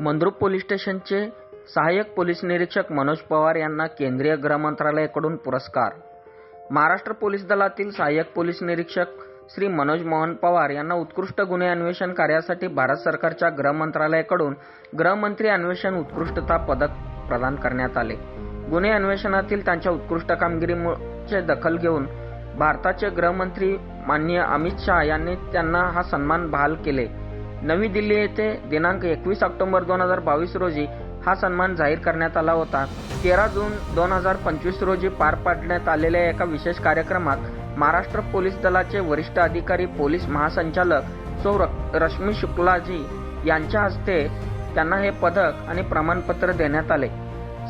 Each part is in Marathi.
मंद्रुप पोलीस स्टेशनचे सहाय्यक पोलीस निरीक्षक मनोज पवार यांना केंद्रीय गृहमंत्रालयाकडून पुरस्कार. महाराष्ट्र पोलीस दलातील सहाय्यक पोलीस निरीक्षक श्री मनोज मोहन पवार यांना उत्कृष्ट गुन्हे अन्वेषण कार्यासाठी भारत सरकारच्या गृहमंत्रालयाकडून गृहमंत्री अन्वेषण उत्कृष्टता पदक प्रदान करण्यात आले. गुन्हे अन्वेषणातील त्यांच्या उत्कृष्ट कामगिरीचे दखल घेऊन भारताचे गृहमंत्री माननीय अमित शहा यांनी त्यांना हा सन्मान बहाल केले. नवी दिल्ली येथे दिनांक एकवीस ऑक्टोबर दोन हजार बावीस रोजी हा सन्मान जाहीर करण्यात आला होता. तेरा जून दोन हजार पंचवीस रोजी पार पाडण्यात आलेल्या एका विशेष कार्यक्रमात महाराष्ट्र पोलीस दलाचे वरिष्ठ अधिकारी पोलीस महासंचालक सौ रश्मी शुक्लाजी यांच्या हस्ते त्यांना हे पदक आणि प्रमाणपत्र देण्यात आले.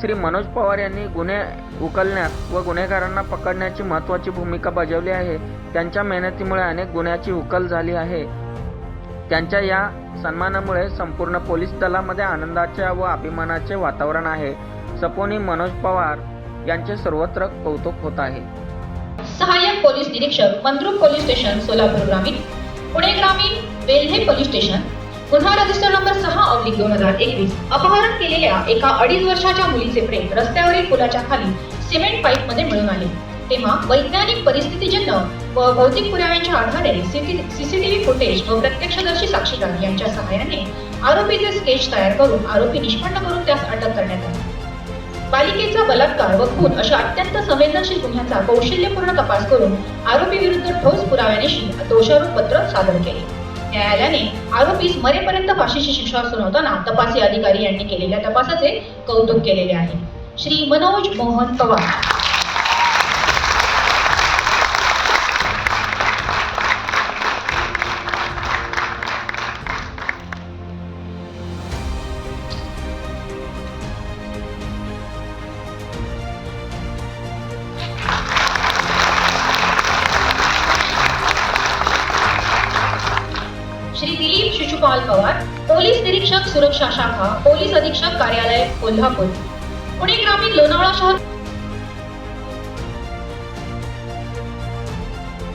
श्री मनोज पवार यांनी गुन्हे उकलण्यात व गुन्हेगारांना पकडण्याची महत्त्वाची भूमिका बजावली आहे. त्यांच्या मेहनतीमुळे अनेक गुन्ह्याची उकल झाली आहे. त्यांच्या या सन्मानामुळे संपूर्ण पोलीस दलामध्ये आनंदाचे व अभिमानाचे वातावरण आहे. सपोनी मनोज पवार यांचे सर्वत्र कौतुक होत आहे. सहाय्यक पोलीस निरीक्षक मंद्रुप पोलीस स्टेशन सोलापूर ग्रामीण. पुणे ग्रामीण वेल्हे पोलीस स्टेशन. गुन्हा रजिस्टर नंबर सहा ऑब्लिक दोन हजार एकवीस. अपहरण केलेल्या एका अडीच वर्षाच्या मुलीचे प्रेम रस्त्यावरील पुलाच्या खाली सिमेंट पाईपमध्ये मिळून आले. तेव्हा वैज्ञानिक परिस्थितीजन्य व भौतिक पुराव्यांच्या आधारे सीसीटीव्ही फुटेज व प्रत्यक्षदर्शी साक्षीदार यांच्या सहाय्याने आरोपीचे स्केच तयार करून आरोपी निष्पन्न करून त्यास अटक करण्यात आली. पालिकेचा बलात्कार व खून अशा अत्यंत संवेदनशील गुन्ह्याचा कौशल्यपूर्ण तपास करून आरोपी विरुद्ध ठोस पुराव्यानिशी दोषारोप पत्र सादर केले. न्यायालयाने आरोपीस मरेपर्यंत फाशीची शिक्षा सुनावताना तपासी अधिकारी यांनी केलेल्या तपासाचे कौतुक केलेले आहे. श्री मनोज मोहन पवार. श्री दिलीप शिशुपाल पवार पोलीस निरीक्षक सुरक्षा शाखा पोलीस अधीक्षक कार्यालय कोल्हापूर. पुणे ग्रामीण लोणावळा शहर